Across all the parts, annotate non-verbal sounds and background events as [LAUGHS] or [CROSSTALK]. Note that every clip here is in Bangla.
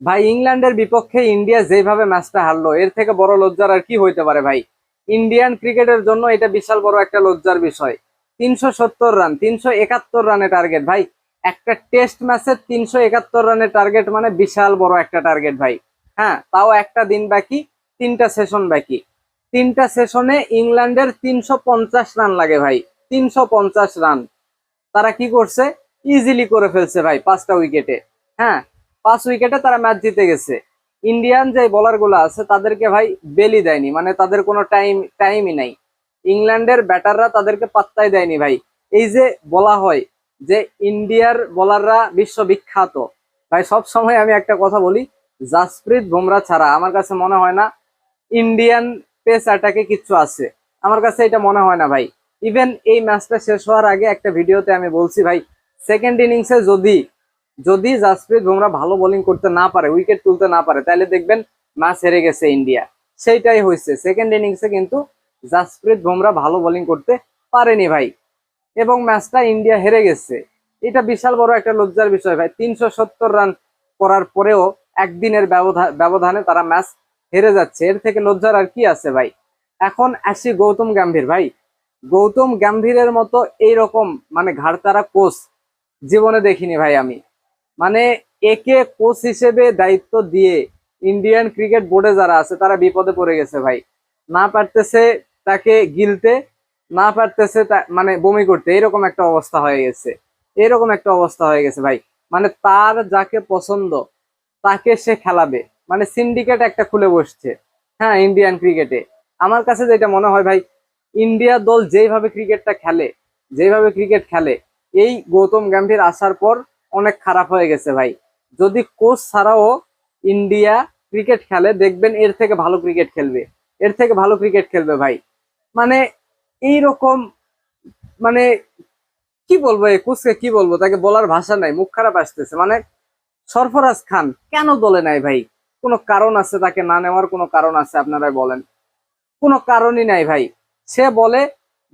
ভাই, ইংল্যান্ডের বিপক্ষে ইন্ডিয়া যেভাবে ম্যাচটা হারলো, এর থেকে বড় লজ্জার আর কি হইতে পারে ভাই? ইন্ডিয়ান ক্রিকেটের জন্য এটা বিশাল বড় একটা লজ্জার বিষয়। তিনশো সত্তর রান তিনশো একাত্তর রানের টার্গেট ভাই। একটা টেস্ট ম্যাচে তিনশো একাত্তর রানের টার্গেট মানে বিশাল বড় একটা টার্গেট ভাই। হ্যাঁ তাও একটা দিন বাকি, তিনটা সেশন বাকি। তিনটা সেশনে ইংল্যান্ডের তিনশো পঞ্চাশ রান লাগে ভাই। তিনশো পঞ্চাশ রান তারা কি করছে? ইজিলি করে ফেলছে ভাই পাঁচটা উইকেটে হ্যাঁ পাঁচ উইকেটে তারা ম্যাচ জিতে গেছে। ইন্ডিয়ান যে বোলারগুলো আছে, তাদেরকে ভাই বেলি দেয়নি। মানে তাদের কোনো টাইম টাইমই নাই। ইংল্যান্ডের ব্যাটাররা তাদেরকে পাত্তাই দেয়নি ভাই। এই যে বলা হয় যে ইন্ডিয়ার বোলাররা বিশ্ববিখ্যাত। ভাই, সব সময় আমি একটা কথা বলি, জাসপ্রীত বুমরা ছাড়া আমার কাছে মনে হয় না ইন্ডিয়ান পেস অ্যাটাকে কিচ্ছু আছে। আমার কাছে এটা মনে হয় না ভাই। ইভেন এই ম্যাচটা শেষ হওয়ার আগে একটা ভিডিওতে আমি বলছি ভাই সেকেন্ড ইনিংসে যদি যদি জাসপ্রীত বুমরা ভালো বোলিং করতে না পারে উইকেট তুলতে না পারে, তাহলে দেখবেন ম্যাচ হেরে গেছে ইন্ডিয়া সেইটাই হয়েছে। সেকেন্ড ইনিংসে কিন্তু জাসপ্রীত বুমরা ভালো বোলিং করতে পারেনি ভাই। এবং ম্যাচটা ইন্ডিয়া হেরে গেছে। এটা বিশাল বড় একটা লজ্জার বিষয় ভাই। তিনশো সত্তর রান করার পরেও একদিনের ব্যবধান ব্যবধানে তারা ম্যাচ হেরে যাচ্ছে। এর থেকে লজ্জার আর কি আছে ভাই? এখন আসি গৌতম গম্ভীর ভাই। গৌতম গম্ভীরের মতো এইরকম মানে ঘাড়তারা কোচ জীবনে দেখিনি ভাই আমি। মানে একে কোচ হিসেবে দায়িত্ব দিয়ে ইন্ডিয়ান ক্রিকেট বোর্ডে যারা আছে, তারা বিপদে পড়ে গেছে ভাই। না পারতেছে তাকে গিলতে, না পারতেছে মানে বমি করতে, এরকম একটা অবস্থা হয়ে গেছে। এরকম একটা অবস্থা হয়ে গেছে ভাই। মানে তার যাকে পছন্দ, তাকে সে খেলাবে। মানে সিন্ডিকেট একটা খুলে বসছে হ্যাঁ ইন্ডিয়ান ক্রিকেটে আমার কাছে যেটা মনে হয় ভাই ইন্ডিয়া দল যেইভাবে ক্রিকেটটা খেলে যেভাবে ক্রিকেট খেলে, এই গৌতম গম্ভীর আসার পর অনেক খারাপ হয়ে গেছে ভাই। যদি কোচ ছাড়াও ইন্ডিয়া ক্রিকেট খেলে, দেখবেন এর থেকে ভালো ক্রিকেট খেলবে। এর থেকে ভালো ক্রিকেট খেলবে ভাই। মানে এই রকম মানে কি বলব এই কোচকে কি বলব? তাকে বলার ভাষা নাই, মুখ খারাপ আসতেছে। মানে সরফরাজ খান কেন দলে নাই ভাই? কোনো কারণ আছে তাকে না নেওয়ার কোনো কারণ আছে আপনারা বলেন। কোনো কারণই নাই ভাই। সে বলে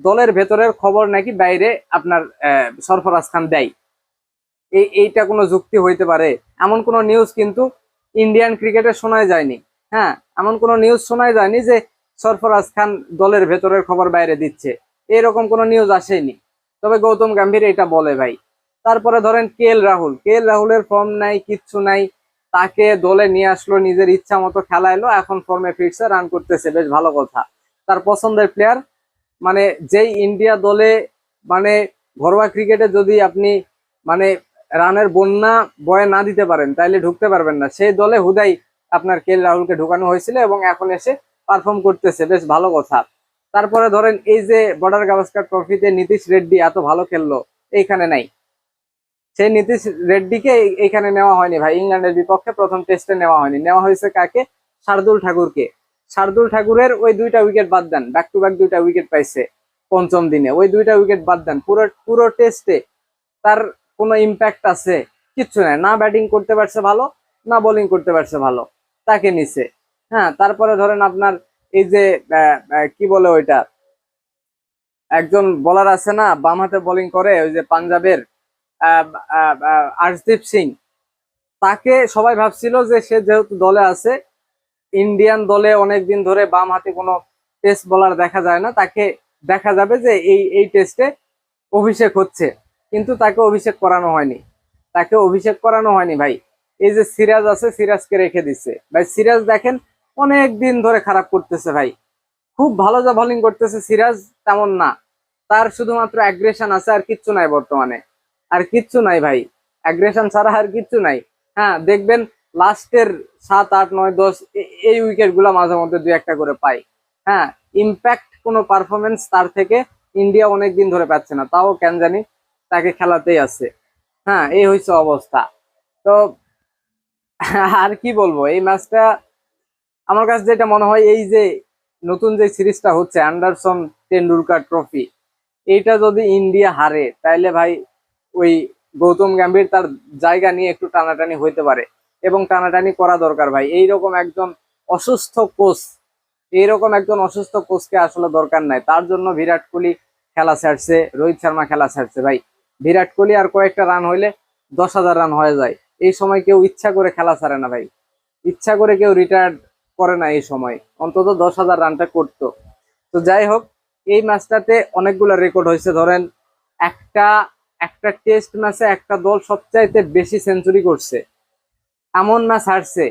দলের ভেতরের খবর নাকি বাইরে আপনার সরফরাজ খান দেয়। এই, এইটা কোনো যুক্তি হইতে পারে। এমন কোনো নিউজ কিন্তু ইন্ডিয়ান ক্রিকেটে শোনাই যায়নি। হ্যাঁ এমন কোনো নিউজ শোনাই যায়নি যে সরফরাজ খান দলের ভেতরের খবর বাইরে দিচ্ছে। এরকম কোনো নিউজ আসেনি। তবে গৌতম গাম্ভীর এটা বলে ভাই। তারপরে ধরেন কে এল রাহুল। কে এল রাহুলের ফর্ম নাই, কিচ্ছু নাই। তাকে দলে নিয়ে আসলো, নিজের ইচ্ছা মতো খেলা এলো এখন ফর্মে ফিরছে রান করতেছে। বেশ ভালো কথা। তার পছন্দের প্লেয়ার মানে যেই ইন্ডিয়া দলে মানে ঘরোয়া ক্রিকেটে যদি আপনি মানে রানের বন্যা বয়ে না দিতে পারেন, তাইলে ঢুকতে পারবেন না। সেই দলে হুদাই আপনার কে রাহুলকে ঢুকানো হয়েছিল এবং এখন এসে পারফর্ম করতেছে, বেশ ভালো কথা। তারপরে ধরেন এই যে বর্ডার গাভাস্কার ট্রফিতে নীতিশ রেড্ডি এত ভালো খেললো, এইখানে নাই। সেই নীতিশ রেড্ডিকে এই- এইখানে নেওয়া হয়নি ভাই, ইংল্যান্ডের বিপক্ষে প্রথম টেস্টে নেওয়া হয়নি। নেওয়া হয়েছে কাকে? শার্দুল ঠাকুরকে। শার্দুল ঠাকুরের ওই দুইটা উইকেট বাদ দেন ব্যাক টু ব্যাক দুইটা উইকেট পাইছে পঞ্চম দিনে। ওই দুইটা উইকেট বাদ দেন, পুরো পুরো টেস্টে তার কোনো ইম্প্যাক্ট আছে? কিচ্ছু নাই। না ব্যাটিং করতে পারছে ভালো, না বোলিং করতে পারছে ভালো। তাকে নিছে। হ্যাঁ তারপরে ধরেন আপনার এই যে কি বলে ওইটা? একজন বোলার আছে না, বাম হাতে বোলিং করে, ওই যে পাঞ্জাবের আর্শদীপ সিং। তাকে সবাই ভাবছিল যে সে যেহেতু দলে আছে ইন্ডিয়ান দলে অনেকদিন ধরে বাম হাতে কোনো টেস্ট বলার দেখা যায় না। তাকে দেখা যাবে যে এই এই টেস্টে অভিষেক হচ্ছে। কিন্তু তাকে অভিষেক করানো হয়নি। তাকে অভিষেক করানো হয়নি ভাই। এই যে সিরাজ আছে, সিরাজকে রেখে দিচ্ছে ভাই, সিরাজ দেখেন অনেক দিন ধরে খারাপ করতেছে ভাই। খুব ভালো যা বোলিং করতেছে, সিরাজ তেমন না। তার শুধুমাত্র অ্যাগ্রেশন আছে আর কিচ্ছু নাই বর্তমানে। আর কিচ্ছু নাই ভাই। অ্যাগ্রেশন ছাড়া আর কিচ্ছু নাই। হ্যাঁ দেখবেন লাস্টের সাত, আট, নয়, দশ এই উইকেটগুলা মাঝে মধ্যে দুই একটা করে পাই হ্যাঁ ইম্প্যাক্ট কোনো পারফরমেন্স তার থেকে ইন্ডিয়া অনেক দিন ধরে পাচ্ছে না। তাও কেন জানি তাকে খেলাতেই আছে। হ্যাঁ এই হয়েছে অবস্থা। তো আর কি বলব, এই ম্যাচটা আমার কাছে যেটা মনে হয়, এই যে নতুন যে সিরিজটা হচ্ছে, অ্যান্ডারসন টেন্ডুলকার ট্রফি, এইটা যদি ইন্ডিয়া হারে, তাইলে ভাই ওই গৌতম গম্ভীর তার জায়গা নিয়ে একটু টানাটানি হইতে পারে। এবং টানাটানি করা দরকার ভাই। এইরকম একজন অসুস্থ কোচ, এইরকম একজন অসুস্থ কোচকে আসলে দরকার নাই। তার জন্য বিরাট কোহলি খেলা ছাড়ছে, রোহিত শর্মা খেলা ছাড়ছে ভাই। বিরাট কোহলি আর কয়েকটা রান হইলে দশ হাজার রান হয়ে যায়। এই সময় কেউ ইচ্ছা করে খেলা ছাড়ে না ভাই। ইচ্ছা করে কেউ রিটায়ার করে না এই সময়। অন্তত দশ হাজার রানটা করতো। তো যাই হোক, এই ম্যাচটাতে অনেকগুলো রেকর্ড হয়েছে। ধরেন একটা একটা টেস্ট ম্যাচে একটা দল সবচাইতে বেশি সেঞ্চুরি করছে। এমন ম্যাচ হারছে,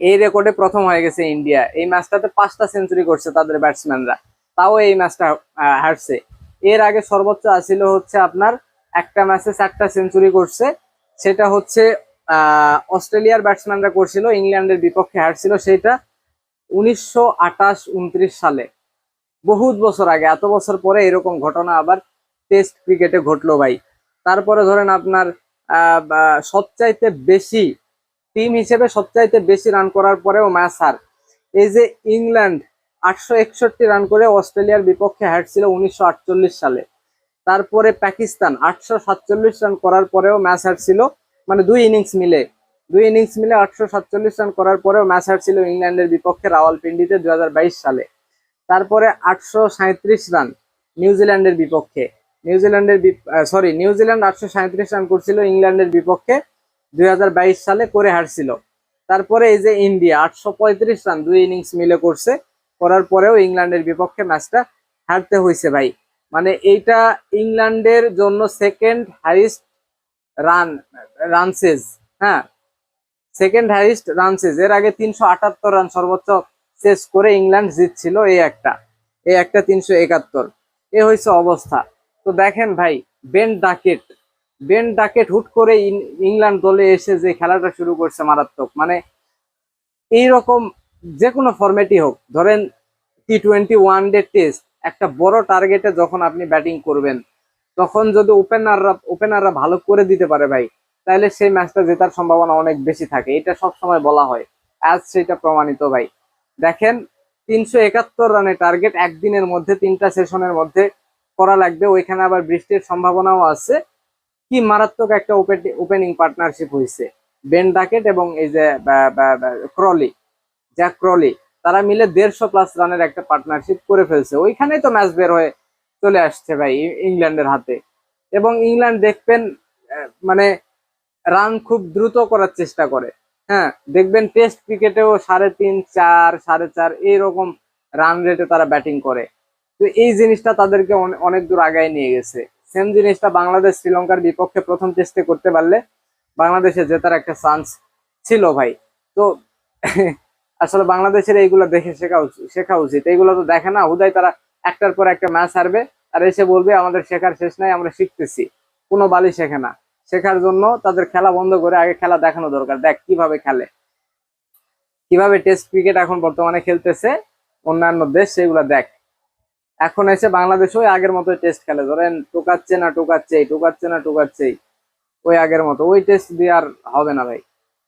এই রেকর্ডে প্রথম হয়ে গেছে ইন্ডিয়া। এই ম্যাচটাতে পাঁচটা সেঞ্চুরি করছে তাদের ব্যাটসম্যানরা তাও এই ম্যাচটা হারছে। এর আগে সর্বোচ্চ আসিল হচ্ছে আপনার একটা ম্যাচে চারটা সেঞ্চুরি করছে। সেটা হচ্ছে অস্ট্রেলিয়ার ব্যাটসম্যানরা করছিল, ইংল্যান্ডের বিপক্ষে হারছিল সেটা উনিশশো সালে। বহুত বছর আগে, এত বছর পরে এরকম ঘটনা আবার টেস্ট ক্রিকেটে ঘটলো ভাই। তারপরে ধরেন আপনার সবচাইতে বেশি, টিম হিসেবে সবচাইতে বেশি রান করার পরেও ম্যাচ হার। এই যে ইংল্যান্ড আটশো একষট্টি রান করে অস্ট্রেলিয়ার বিপক্ষে হারছিল উনিশশো আটচল্লিশ সালে। তারপরে পাকিস্তান আটশো সাতচল্লিশ রান করার পরেও ম্যাচ হারছিল মানে দুই ইনিংস মিলে। দুই ইনিংস মিলে আটশো সাতচল্লিশ রান করার পরেও ম্যাচ হারছিল ইংল্যান্ডের বিপক্ষে রাওয়ালপিন্ডিতে দুই হাজার বাইশ সালে। তারপরে আটশো রান নিউজিল্যান্ডের বিপক্ষে। নিউজিল্যান্ডের সরি নিউজিল্যান্ড আটশো রান করছিল ইংল্যান্ডের বিপক্ষে দুই হাজার বাইশ সালে করে হারছিল তারপরে এই যে ইন্ডিয়া, আটশো পঁয়ত্রিশ রান দুই ইনিংস মিলে করছে। করার পরেও ইংল্যান্ডের বিপক্ষে ম্যাচটা হারতে হয়েছে ভাই। মানে এইটা ইংল্যান্ডের জন্য সেকেন্ড হাইস্ট রান রানসেজ হ্যাঁ? সেকেন্ড হাইস্ট রানসেজ এর আগে তিনশো আটাত্তর রান সর্বোচ্চ শেষ করে ইংল্যান্ড জিতছিল এই একটা এই একটা তিনশো একাত্তর। এ হয়েছে অবস্থা। তো দেখেন ভাই বেন ডাকেট বেন ডাকেট হুট করে ইংল্যান্ড দলে এসে যে খেলাটা শুরু করছে মারাত্মক মানে এইরকম যে কোনো ফরম্যাটই হোক, ধরেন T twenty one day test একটা বড় টার্গেটে যখন আপনি ব্যাটিং করবেন, তখন যদি ওপেনাররা ওপেনাররা ভালো করে দিতে পারে ভাই, তাহলে সেই ম্যাচটা জেতার সম্ভাবনা অনেক বেশি থাকে। এটা সব সময় বলা হয়। আজ সেটা প্রমাণিত ভাই। দেখেন, তিনশো একাত্তর রানের টার্গেট একদিনের মধ্যে, তিনটা সেশনের মধ্যে করা লাগবে। ওইখানে আবার বৃষ্টির সম্ভাবনাও আছে। কি মারাত্মক একটা ওপেনিং পার্টনারশিপ হয়েছে বেন ডাকেট এবং এই যে ক্রলি জ্যাক ক্রলি তারা মিলে দেড়শো প্লাস রানের একটা পার্টনারশিপ করে ফেলছে। ওইখানেই তো ম্যাচ বের হয়ে চলে আসছে ভাই ইংল্যান্ডের হাতে। এবং ইংল্যান্ড দেখবেন মানে রান খুব দ্রুত করার চেষ্টা করে। হ্যাঁ দেখবেন টেস্ট ক্রিকেটেও সাড়ে তিন, চার, সাড়ে চার এইরকম রান রেটে তারা ব্যাটিং করে। তো এই জিনিসটা তাদেরকে অনেক দূর আগায় নিয়ে গেছে। সেম জিনিসটা বাংলাদেশ, শ্রীলঙ্কার বিপক্ষে প্রথম টেস্টে করতে পারলে বাংলাদেশে জেতার একটা চান্স ছিল ভাই। তো [LAUGHS] আসলে বাংলাদেশের এইগুলো দেখে শেখা উচিত শেখা উচিত। এইগুলো তো দেখে না, হুদাই তারা একটার পর একটা ম্যাচ হারবে, আর এসে বলবে, আমাদের শেখার শেষ নাই, আমরা শিখতেছি। কোনো বালি শেখে না। শেখার জন্য তাদের খেলা বন্ধ করে আগে খেলা দেখানো দরকার। দেখ, কীভাবে খেলে। কীভাবে টেস্ট ক্রিকেট এখন বর্তমানে খেলতেছে, অন্যান্য দেশ, সেগুলো দেখ। এখন এসে বাংলাদেশ ওই আগের মতো টেস্ট খেলে। ধরেন, টোকাচ্ছে না টোকাচ্ছেই, টোকাচ্ছে না টোকাচ্ছেই, ওই আগের মতো। ওই টেস্ট দিয়ে আর হবে না ভাই।